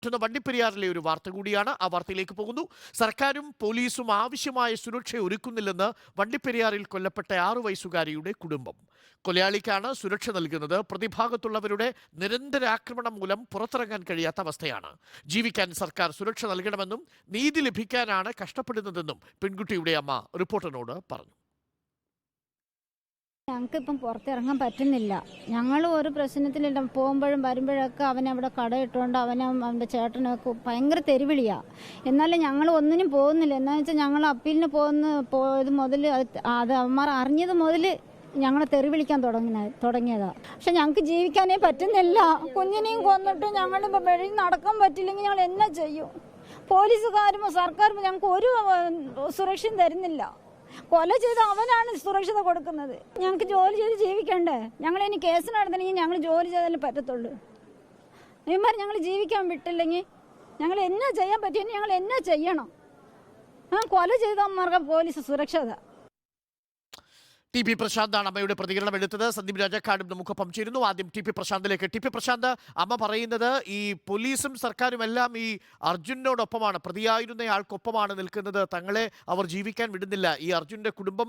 മറ്റൊന്ന് വണ്ടിപ്പെരിയാറിലെ ഒരു വാർത്ത കൂടിയാണ്. ആ വാർത്തയിലേക്ക് പോകുന്നു. സർക്കാരും പോലീസും ആവശ്യമായ സുരക്ഷ ഒരുക്കുന്നില്ലെന്ന് വണ്ടിപ്പെരിയാറിൽ കൊല്ലപ്പെട്ട ആറു വയസ്സുകാരിയുടെ കുടുംബം. കൊലയാളിക്കാണ് സുരക്ഷ നൽകുന്നത്. പ്രതിഭാഗത്തുള്ളവരുടെ നിരന്തര ആക്രമണം മൂലം പുറത്തിറങ്ങാൻ കഴിയാത്ത അവസ്ഥയാണ്. ജീവിക്കാൻ സർക്കാർ സുരക്ഷ നൽകണമെന്നും നീതി ലഭിക്കാനാണ് കഷ്ടപ്പെടുന്നതെന്നും പെൺകുട്ടിയുടെ അമ്മ റിപ്പോർട്ടറിനോട് പറഞ്ഞു. ഞങ്ങൾക്ക് ഇപ്പം പുറത്തിറങ്ങാൻ പറ്റുന്നില്ല. ഞങ്ങൾ ഒരു പ്രശ്നത്തിലില്ല. പോകുമ്പോഴും വരുമ്പോഴൊക്കെ അവൻ അവിടെ കടയിട്ടുകൊണ്ട് അവനും അവന്റെ ചേട്ടനൊക്കെ ഭയങ്കര തെരുവിളിയാ. എന്നാലും ഞങ്ങൾ ഒന്നിനും പോകുന്നില്ല. എന്താണെന്ന് വെച്ചാൽ ഞങ്ങൾ അപ്പീലിന് പോകുന്ന പോയത് മുതൽ അത് അവന്മാർ അറിഞ്ഞത് മുതൽ ഞങ്ങളെ തെറി വിളിക്കാൻ തുടങ്ങിയ തുടങ്ങിയതാ. പക്ഷെ ഞങ്ങൾക്ക് ജീവിക്കാനേ പറ്റുന്നില്ല. കുഞ്ഞിനെയും കൊന്നിട്ട് ഞങ്ങളിപ്പോൾ വെളിയിൽ നടക്കാൻ പറ്റില്ലെങ്കിൽ ഞങ്ങൾ എന്നാ ചെയ്യും? പോലീസുകാരും സർക്കാരും ഞങ്ങൾക്ക് ഒരു സുരക്ഷയും തരുന്നില്ല. കൊല ചെയ്ത് അവനാണ് സുരക്ഷിത കൊടുക്കുന്നത്. ഞങ്ങൾക്ക് ജോലി ചെയ്ത് ജീവിക്കണ്ടേ? ഞങ്ങൾ ഇനി കേസ് നടത്തണമെങ്കിൽ ഞങ്ങൾ ജോലി ചെയ്താലേ പറ്റത്തുള്ളൂ. ഇവന്മാർ ഞങ്ങൾ ജീവിക്കാൻ വിട്ടില്ലെങ്കിൽ ഞങ്ങൾ എന്നാ ചെയ്യാൻ പറ്റിയെന്ന് ഞങ്ങൾ എന്നാ ചെയ്യണം? ആ കൊല ചെയ്തവന്മാർക്ക് പോലീസ് സുരക്ഷിത ടി പി പ്രശാന്താണ് അമ്മയുടെ പ്രതികരണം എടുത്തത്. സന്ദീപ് രാജാക്കാടും നമുക്കൊപ്പം ചേരുന്നു. ആദ്യം ടി പി പ്രശാന്തിലേക്ക്. ടി പി പ്രശാന്ത് അമ്മ പറയുന്നത് ഈ പോലീസും സർക്കാരും എല്ലാം ഈ അർജുനോടൊപ്പമാണ്. പ്രതിയായിരുന്നയാൾക്കൊപ്പമാണ് നിൽക്കുന്നത്. തങ്ങളെ അവർ ജീവിക്കാൻ വിടുന്നില്ല. ഈ അർജുന്റെ കുടുംബം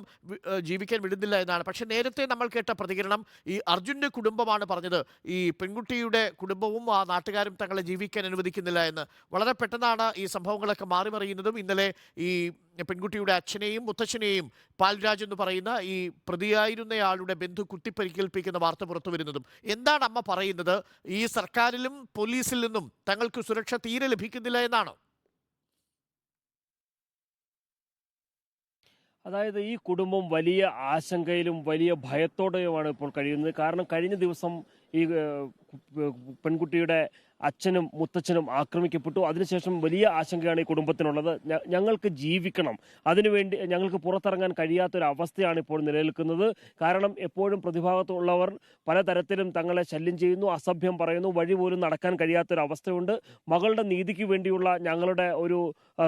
ജീവിക്കാൻ വിടുന്നില്ല എന്നാണ്. പക്ഷെ നേരത്തെ നമ്മൾ കേട്ട പ്രതികരണം ഈ അർജുന്റെ കുടുംബമാണ് പറഞ്ഞത്. ഈ പെൺകുട്ടിയുടെ കുടുംബവും ആ നാട്ടുകാരും തങ്ങളെ ജീവിക്കാൻ അനുവദിക്കുന്നില്ല എന്ന്. വളരെ പെട്ടെന്നാണ് ഈ സംഭവങ്ങളൊക്കെ മാറിമറിയുന്നതും. ഇന്നലെ ഈ പെൺകുട്ടിയുടെ അച്ഛനെയും മുത്തച്ഛനെയും പാൽരാജ് എന്ന് പറയുന്ന ഈ പ്രതിയായിരുന്നയാളുടെ ബന്ധു കുത്തിപ്പരിക്കേൽപ്പിക്കുന്ന വാർത്ത പുറത്തു വരുന്നതും. എന്താണ് അമ്മ പറയുന്നത്? ഈ സർക്കാരിലും പോലീസിൽ നിന്നും തങ്ങൾക്ക് സുരക്ഷ തീരെ ലഭിക്കുന്നില്ല എന്നാണോ? അതായത് ഈ കുടുംബം വലിയ ആശങ്കയിലും വലിയ ഭയത്തോടെയുമാണ് ഇപ്പോൾ കഴിയുന്നത്. കാരണം കഴിഞ്ഞ ദിവസം ഈ പെൺകുട്ടിയുടെ അച്ഛനും മുത്തച്ഛനും ആക്രമിക്കപ്പെട്ടു. അതിനുശേഷം വലിയ ആശങ്കയാണ് ഈ കുടുംബത്തിനുള്ളത്. ഞങ്ങൾക്ക് ജീവിക്കണം. അതിനുവേണ്ടി ഞങ്ങൾക്ക് പുറത്തിറങ്ങാൻ കഴിയാത്തൊരു അവസ്ഥയാണ് ഇപ്പോൾ നിലനിൽക്കുന്നത്. കാരണം എപ്പോഴും പ്രതിഭാഗത്തുള്ളവർ പലതരത്തിലും തങ്ങളെ ശല്യം ചെയ്യുന്നു അസഭ്യം പറയുന്നു വഴി പോലും നടക്കാൻ കഴിയാത്തൊരു അവസ്ഥയുണ്ട് മകളുടെ നീതിക്ക് വേണ്ടിയുള്ള ഞങ്ങളുടെ ഒരു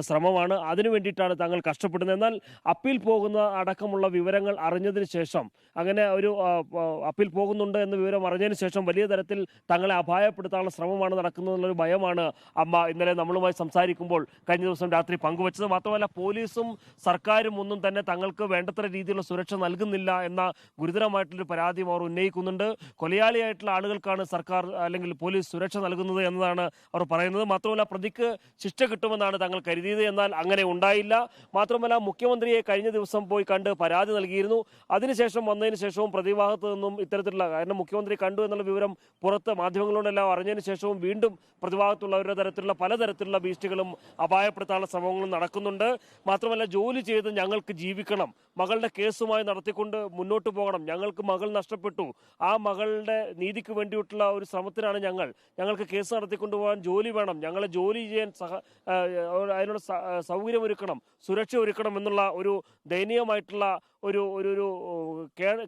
ശ്രമമാണ്. അതിനു വേണ്ടിയിട്ടാണ് തങ്ങൾ കഷ്ടപ്പെടുന്നത്. എന്നാൽ അപ്പീൽ പോകുന്ന അടക്കമുള്ള വിവരങ്ങൾ അറിഞ്ഞതിന് ശേഷം അങ്ങനെ ഒരു അപ്പീൽ പോകുന്നുണ്ട് എന്ന വിവരം അറിഞ്ഞതിന് ശേഷം വലിയ തരത്തിൽ തങ്ങളെ അപായപ്പെടുത്താനുള്ള ശ്രമമാണ് നടക്കുന്നതെന്നുള്ളൊരു ഭയമാണ് അമ്മ. ഇന്നലെ നമ്മളുമായി സംസാരിക്കുമ്പോൾ കഴിഞ്ഞ ദിവസം രാത്രി പങ്കുവച്ചത് മാത്രമല്ല പോലീസും സർക്കാരും ഒന്നും തന്നെ തങ്ങൾക്ക് വേണ്ടത്ര രീതിയിലുള്ള സുരക്ഷ നൽകുന്നില്ല എന്ന ഗുരുതരമായിട്ടുള്ളൊരു പരാതിയും അവർ ഉന്നയിക്കുന്നുണ്ട്. കൊലയാളിയായിട്ടുള്ള ആളുകൾക്കാണ് സർക്കാർ അല്ലെങ്കിൽ പോലീസ് സുരക്ഷ നൽകുന്നത് എന്നതാണ് അവർ പറയുന്നത്. മാത്രമല്ല പ്രതിക്ക് ശിക്ഷ കിട്ടുമെന്നാണ് തങ്ങൾ കരുതിയത്. എന്നാൽ അങ്ങനെ ഉണ്ടായില്ല. മാത്രമല്ല മുഖ്യമന്ത്രിയെ കഴിഞ്ഞ ദിവസം പോയി കണ്ട് പരാതി നൽകിയിരുന്നു. അതിനുശേഷം വന്നതിന് ശേഷവും പ്രതിഭാഗത്ത് നിന്നും ഇത്തരത്തിലുള്ള കാരണം മുഖ്യമന്ത്രി കണ്ടു എന്നുള്ള വിവരം പുറത്ത് മാധ്യമങ്ങളോടെല്ലാം അറിഞ്ഞതിന് ശേഷവും വീണ്ടും പ്രതിഭാഗത്തുള്ളവരുടെ തരത്തിലുള്ള പലതരത്തിലുള്ള ഭീഷണികളും അപായപ്പെടുത്താനുള്ള ശ്രമങ്ങളും നടക്കുന്നുണ്ട്. മാത്രമല്ല ജോലി ചെയ്ത് ഞങ്ങൾക്ക് ജീവിക്കണം. മകളുടെ കേസുമായി നടത്തിക്കൊണ്ട് മുന്നോട്ട് പോകണം. ഞങ്ങൾക്ക് മകൾ നഷ്ടപ്പെട്ടു. ആ മകളുടെ നീതിക്ക് വേണ്ടിയിട്ടുള്ള ഒരു ശ്രമത്തിനാണ് ഞങ്ങൾ. ഞങ്ങൾക്ക് കേസ് നടത്തിക്കൊണ്ടുപോകാൻ ജോലി വേണം. ഞങ്ങളെ ജോലി ചെയ്യാൻ സഹ അതിനുള്ള സൗകര്യമൊരുക്കണം. സുരക്ഷ ഒരുക്കണം എന്നുള്ള ഒരു ദയനീയമായിട്ടുള്ള ഒരു ഒരു ഒരു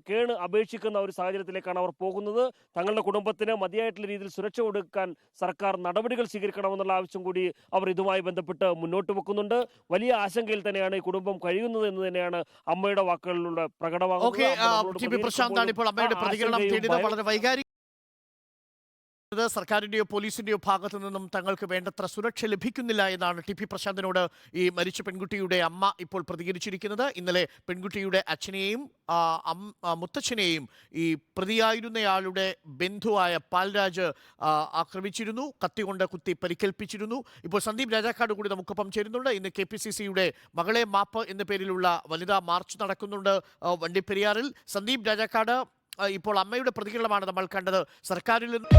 കേണ് അപേക്ഷിക്കുന്ന ഒരു സാഹചര്യത്തിലേക്കാണ് അവർ പോകുന്നത്. തങ്ങളുടെ കുടുംബത്തിന് മതിയായിട്ടുള്ള രീതിയിൽ സുരക്ഷ കൊടുക്കാൻ സർക്കാർ നടപടികൾ സ്വീകരിക്കണമെന്നുള്ള ആവശ്യം കൂടി അവർ ഇതുമായി ബന്ധപ്പെട്ട് മുന്നോട്ട് വെക്കുന്നുണ്ട്. വലിയ ആശങ്കയിൽ തന്നെയാണ് ഈ കുടുംബം കഴിയുന്നത് എന്ന് തന്നെയാണ് അമ്മയുടെ വാക്കുകളിലൂടെ പ്രകടമാകുന്നത്. ഓക്കെ സർക്കാരിന്റെയോ നമ്മളോട് ടി പി പ്രശാന്താണ് ഇപ്പോൾ അമ്മയുടെ ആ പ്രതികരണം ആശങ്കയും തേടിയത് ഭയം- വളരെ വൈകാരിക സർക്കാരിന്റെയോ പോലീസിന്റെയോ ഭാഗത്തു നിന്നും തങ്ങൾക്ക് വേണ്ടത്ര സുരക്ഷ ലഭിക്കുന്നില്ല എന്നാണ് ടി പി പ്രശാന്തിനോട് ഈ മരിച്ച പെൺകുട്ടിയുടെ അമ്മ ഇപ്പോൾ പ്രതികരിച്ചിരിക്കുന്നത്. ഇന്നലെ പെൺകുട്ടിയുടെ അച്ഛനെയും മുത്തച്ഛനെയും ഈ പ്രതിയായിരുന്നയാളുടെ ബന്ധുവായ പാൽരാജ് ആക്രമിച്ചിരുന്നു കത്തികൊണ്ട് കുത്തി പരിക്കേൽപ്പിച്ചിരുന്നു. ഇപ്പോൾ സന്ദീപ് രാജാക്കാട് കൂടി നമുക്കൊപ്പം ചേരുന്നുണ്ട്. ഇന്ന് കെ പി സി സിയുടെ മകളെ മാപ്പ് എന്ന പേരിലുള്ള വനിതാ മാർച്ച് നടക്കുന്നുണ്ട് വണ്ടിപ്പെരിയാറിൽ. സന്ദീപ് രാജാക്കാട് ഇപ്പോൾ അമ്മയുടെ പ്രതികരണമാണ് നമ്മൾ കണ്ടത്. സർക്കാരിൽ നിന്ന്